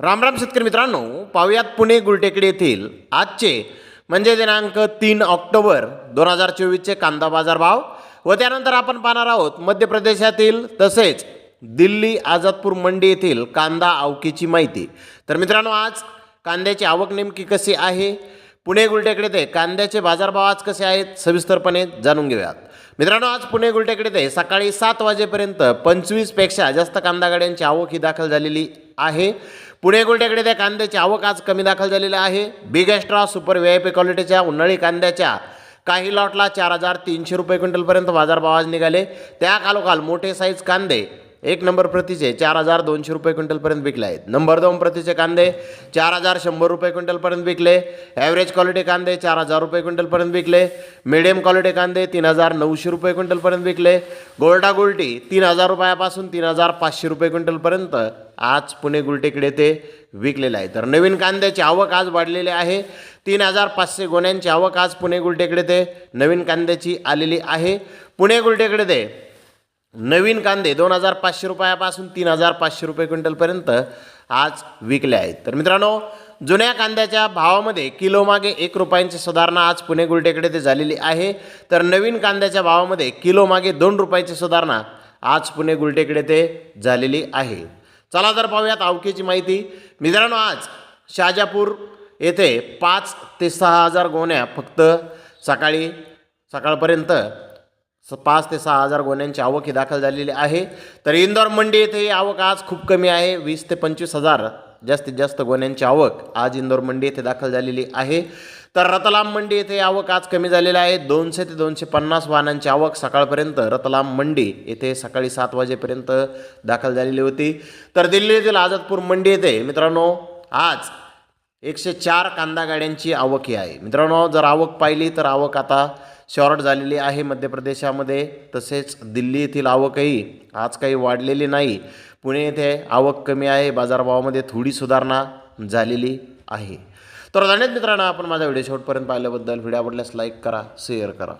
रामराम शेतकरी मित्रांनो पाहुयात पुणे गुलटेकडी येथील आजचे म्हणजे दिनांक तीन ऑक्टोबर दोन हजार चोवीसचे कांदा बाजार भाव व त्यानंतर आपण पाहणार आहोत मध्य प्रदेशातील तसेच दिल्ली आझादपूर मंडी येथील कांदा आवकीची माहिती. तर मित्रांनो आज कांद्याची आवक नेमकी कशी आहे? पुणे गुलटेकडे ते कांद्याचे बाजारभाव आज कसे आहेत? सविस्तरपणे जाणून घेऊयात. मित्रांनो आज पुणे गुलटेकडे ते सकाळी सात वाजेपर्यंत पंचवीसपेक्षा जास्त कांदा गाड्यांची आवक ही दाखल झालेली आहे. पुणे गुलटेकडे त्या कांद्याची आवक आज कमी दाखल झालेली आहे. Big extra super V I P क्वालिटीच्या उन्हाळी कांद्याच्या काही लॉटला चार हजार तीनशे रुपये क्विंटलपर्यंत बाजारभाव आज निघाले. त्या खालोखाल मोठे साईज कांदे एक नंबर प्रतीचे चार हजार दोनशे रुपये क्विंटलपर्यंत विकले आहेत. नंबर दोन प्रतीचे कांदे चार हजार शंभर रुपये क्विंटलपर्यंत विकले. ॲव्हरेज क्वालिटी कांदे चार हजार रुपये क्विंटलपर्यंत विकले. मिडियम क्वालिटी कांदे तीन हजार नऊशे रुपये क्विंटलपर्यंत विकले. गोल्डा गुलटी तीन हजार रुपयापासून तीन हजार पाचशे रुपये क्विंटलपर्यंत आज पुणे गुलटेकडे ते विकलेलं आहे. तर नवीन कांद्याची आवक आज वाढलेली आहे. तीन हजार पाचशे गोण्यांची आवक आज पुणे गुलटेकडे ते नवीन कांद्याची आलेली आहे. पुणे गुलटेकडे ते नवीन कांदे दोन हजार पाचशे रुपयापासून तीन हजार पाचशे रुपये क्विंटलपर्यंत आज विकले आहेत. तर मित्रांनो जुन्या कांद्याच्या भावामध्ये किलोमागे एक रुपयांची सुधारणा आज पुणे गुलटेकडे ते झालेली आहे. तर नवीन कांद्याच्या भावामध्ये किलोमागे दोन रुपयाची सुधारणा आज पुणे गुलटेकडे ते झालेली आहे. चला तर पाहूयात आवकीची माहिती. मित्रांनो आज शाजापूर येथे पाच ते सहा हजार गोण्या फक्त सकाळी सकाळपर्यंत स पाच ते सहा हजार गोण्यांची आवक ही दाखल झालेली आहे. तर इंदोर मंडी येथे ही आवक आज खूप कमी आहे. वीस ते पंचवीस हजार जास्तीत जास्त गोण्यांची आवक आज इंदोर मंडी येथे दाखल झालेली आहे. तर रतलाम मंडी येथे आवक आज कमी झालेली आहे. दोनशे ते दोनशे पन्नास वाहनांची आवक सकाळपर्यंत रतलाम मंडी येथे सकाळी सात वाजेपर्यंत दाखल झालेली होती. तर दिल्ली आझादपूर मंडी येथे मित्रांनो आज एकशे चार कांदा गाड्यांची आवक ही आहे. मित्रांनो जर आवक पाहिली तर आवक आता शॉर्ट झालेली आहे मध्य प्रदेशामध्ये तसेच दिल्ली येथील आवकही आज काही वाढलेली नाही. पुणे येथे आवक कमी आहे बाजारभावामध्ये थोडी सुधारणा झालेली आहे. तर धन्यवाद मित्रांनो आपण माझा व्हिडिओ शेवटपर्यंत पाहिल्याबद्दल. व्हिडिओ आवडल्यास लाईक करा शेअर करा.